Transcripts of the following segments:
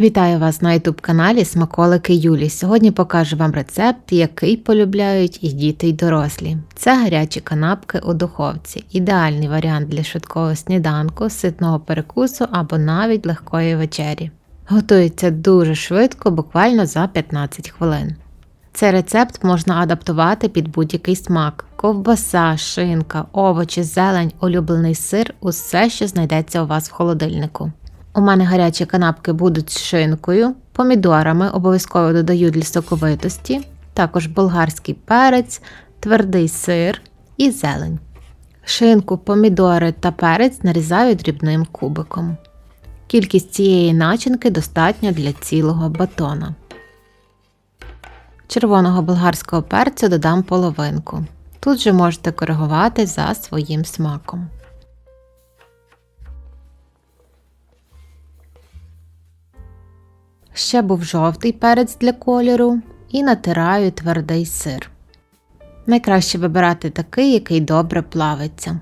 Вітаю вас на youtube каналі Смаколики Юлі. Сьогодні покажу вам рецепт, який полюбляють і діти, і дорослі. Це гарячі канапки у духовці. Ідеальний варіант для швидкого сніданку, ситного перекусу або навіть легкої вечері. Готується дуже швидко, буквально за 15 хвилин. Цей рецепт можна адаптувати під будь-який смак: ковбаса, шинка, овочі, зелень, улюблений сир усе, що знайдеться у вас в холодильнику. У мене гарячі канапки будуть з шинкою, помідорами обов'язково додаю для соковитості, також болгарський перець, твердий сир і зелень. Шинку, помідори та перець нарізаю дрібним кубиком. Кількість цієї начинки достатня для цілого батона. Червоного болгарського перцю додам половинку. Тут же можете коригувати за своїм смаком. Ще був жовтий перець для кольору і натираю твердий сир. Найкраще вибирати такий, який добре плавиться.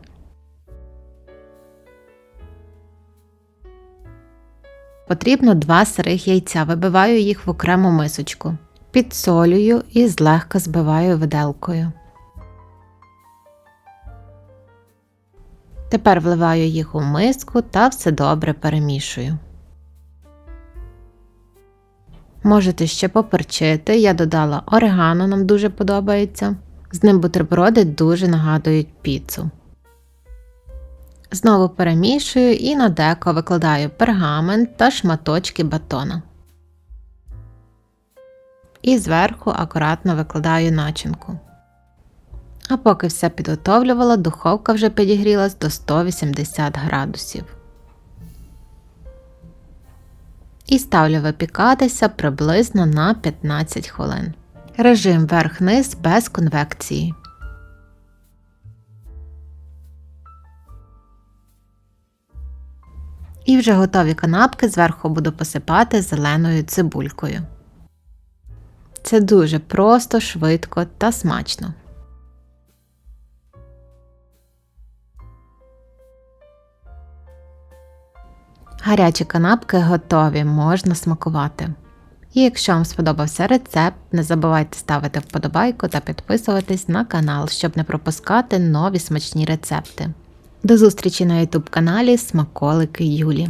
Потрібно два сирих яйця, вибиваю їх в окрему мисочку. Підсолюю і злегка збиваю виделкою. Тепер вливаю їх у миску та все добре перемішую. Можете ще поперчити, я додала орегано, нам дуже подобається. З ним бутерброди дуже нагадують піцу. Знову перемішую і на деко викладаю пергамент та шматочки батона. І зверху акуратно викладаю начинку. А поки все підготовлювала, духовка вже підігрілась до 180 градусів. І ставлю випікатися приблизно на 15 хвилин. Режим верх-низ без конвекції. І вже готові канапки зверху буду посипати зеленою цибулькою. Це дуже просто, швидко та смачно. Гарячі канапки готові, можна смакувати. І якщо вам сподобався рецепт, не забувайте ставити вподобайку та підписуватись на канал, щоб не пропускати нові смачні рецепти. До зустрічі на YouTube каналі Смаколики Юлі.